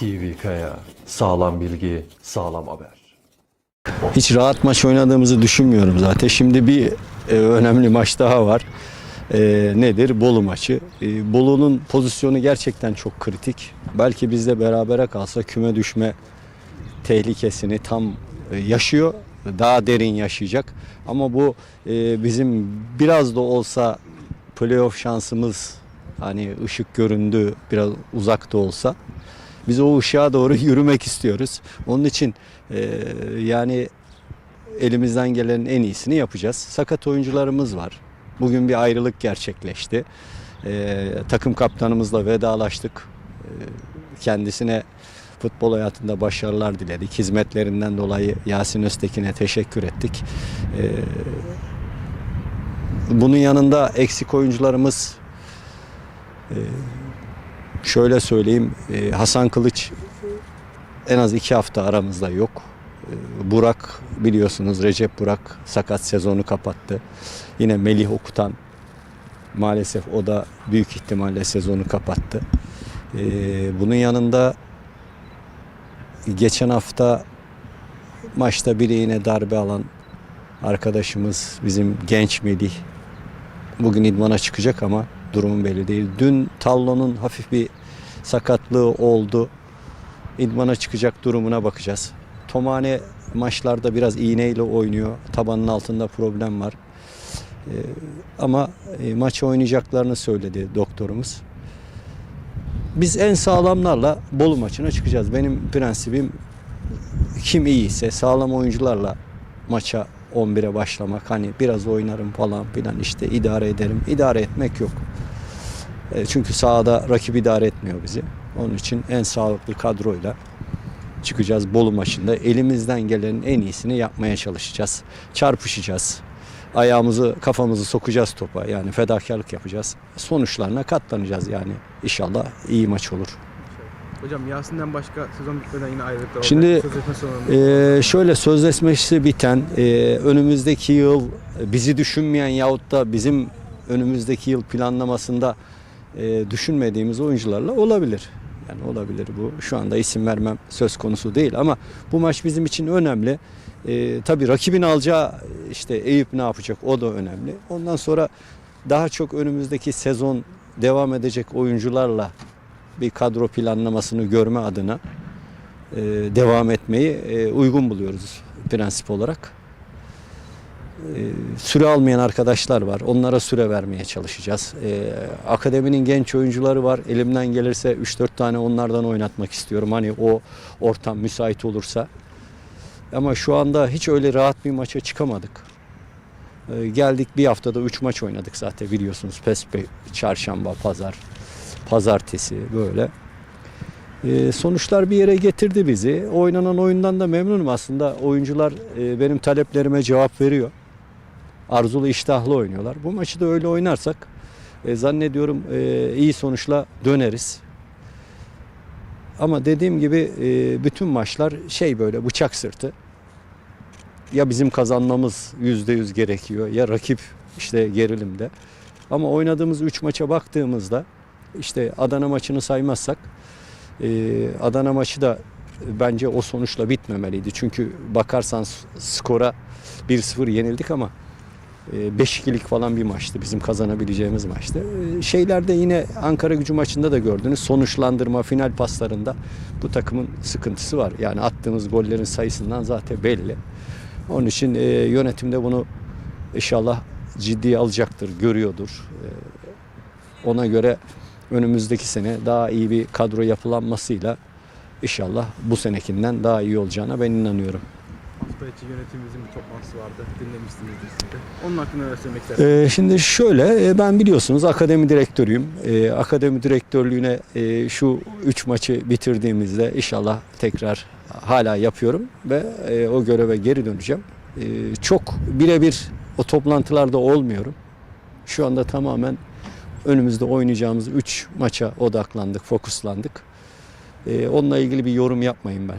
TV Kaya. Sağlam bilgi, sağlam haber. Hiç rahat maç oynadığımızı düşünmüyorum zaten. Şimdi bir e, önemli maç daha var. E, nedir? Bolu maçı. E, Bolu'nun pozisyonu gerçekten çok kritik. Belki bizle berabere kalsa küme düşme tehlikesini tam e, yaşıyor. Daha derin yaşayacak. Ama bu e, bizim biraz da olsa playoff şansımız hani ışık göründü biraz uzakta olsa biz o ışığa doğru yürümek istiyoruz. Onun için e, yani elimizden gelenin en iyisini yapacağız. Sakat oyuncularımız var. Bugün bir ayrılık gerçekleşti. E, takım kaptanımızla vedalaştık. E, kendisine futbol hayatında başarılar diledik. Hizmetlerinden dolayı Yasin Öztekin'e teşekkür ettik. E, bunun yanında eksik oyuncularımız e, şöyle söyleyeyim e, Hasan Kılıç en az iki hafta aramızda yok. E, Burak biliyorsunuz Recep Burak sakat sezonu kapattı. Yine Melih Okutan maalesef o da büyük ihtimalle sezonu kapattı. E, Bunun yanında geçen hafta maçta bileğine darbe alan arkadaşımız bizim genç Melih bugün idmana çıkacak ama durumun belli değil. Dün Tallo'nun hafif bir sakatlığı oldu. İdmana çıkacak durumuna bakacağız. Tomane maçlarda biraz iğneyle oynuyor. Tabanın altında problem var. Ee, ama e, maçı oynayacaklarını söyledi doktorumuz. Biz en sağlamlarla Bolu maçına çıkacağız. Benim prensibim kim iyiyse sağlam oyuncularla maça 11'e başlamak. Hani biraz oynarım falan filan işte idare ederim. İdare etmek yok. E, Çünkü sahada rakip idare etmiyor bizi. Onun için en sağlıklı kadroyla çıkacağız Bolu maçında. Elimizden gelenin en iyisini yapmaya çalışacağız. Çarpışacağız. Ayağımızı, kafamızı sokacağız topa. Yani fedakarlık yapacağız. Sonuçlarına katlanacağız yani. İnşallah iyi maç olur. Hocam Yasin'den başka sezon bitmeden yine ayrılıklar oldu. Şimdi, Sözleşme. Ee, şöyle sözleşmesi biten e, önümüzdeki yıl bizi düşünmeyen yahut da bizim önümüzdeki yıl planlamasında e, düşünmediğimiz oyuncularla olabilir. Yani olabilir bu. Şu anda isim vermem söz konusu değil ama bu maç bizim için önemli. E, tabii rakibin alacağı işte Eyüp ne yapacak o da önemli. Ondan sonra daha çok önümüzdeki sezon devam edecek oyuncularla bir kadro planlamasını görme adına e, devam etmeyi e, uygun buluyoruz prensip olarak. E, süre almayan arkadaşlar var. Onlara süre vermeye çalışacağız. E, akademinin genç oyuncuları var. Elimden gelirse 3-4 tane onlardan oynatmak istiyorum. Hani o ortam müsait olursa. Ama şu anda hiç öyle rahat bir maça çıkamadık. E, geldik bir haftada 3 maç oynadık zaten biliyorsunuz. Pespe, çarşamba, pazar, pazartesi böyle. Ee, sonuçlar bir yere getirdi bizi. Oynanan oyundan da memnunum aslında. Oyuncular e, benim taleplerime cevap veriyor. Arzulu iştahlı oynuyorlar. Bu maçı da öyle oynarsak e, zannediyorum e, iyi sonuçla döneriz. Ama dediğim gibi e, bütün maçlar şey böyle bıçak sırtı. Ya bizim kazanmamız yüzde yüz gerekiyor ya rakip işte gerilimde. Ama oynadığımız 3 maça baktığımızda işte Adana maçını saymazsak ee, Adana maçı da bence o sonuçla bitmemeliydi. Çünkü bakarsan skora 1-0 yenildik ama 5-2'lik falan bir maçtı. Bizim kazanabileceğimiz maçtı. Ee, Şeylerde yine Ankara gücü maçında da gördünüz. Sonuçlandırma, final paslarında bu takımın sıkıntısı var. Yani attığımız gollerin sayısından zaten belli. Onun için e, yönetimde bunu inşallah ciddiye alacaktır, görüyordur. Ee, Ona göre önümüzdeki sene daha iyi bir kadro yapılanmasıyla inşallah bu senekinden daha iyi olacağına ben inanıyorum. İçi yönetimimizin bir toplantısı vardı. Dinlemişsinizdir siz de. Onun hakkında neler söylemek istersiniz? Ee, şimdi şöyle e, ben biliyorsunuz akademi direktörüyüm. Ee, akademi direktörlüğüne e, şu üç maçı bitirdiğimizde inşallah tekrar hala yapıyorum ve e, o göreve geri döneceğim. E, çok birebir o toplantılarda olmuyorum. Şu anda tamamen önümüzde oynayacağımız 3 maça odaklandık, fokuslandık. E, onunla ilgili bir yorum yapmayın ben.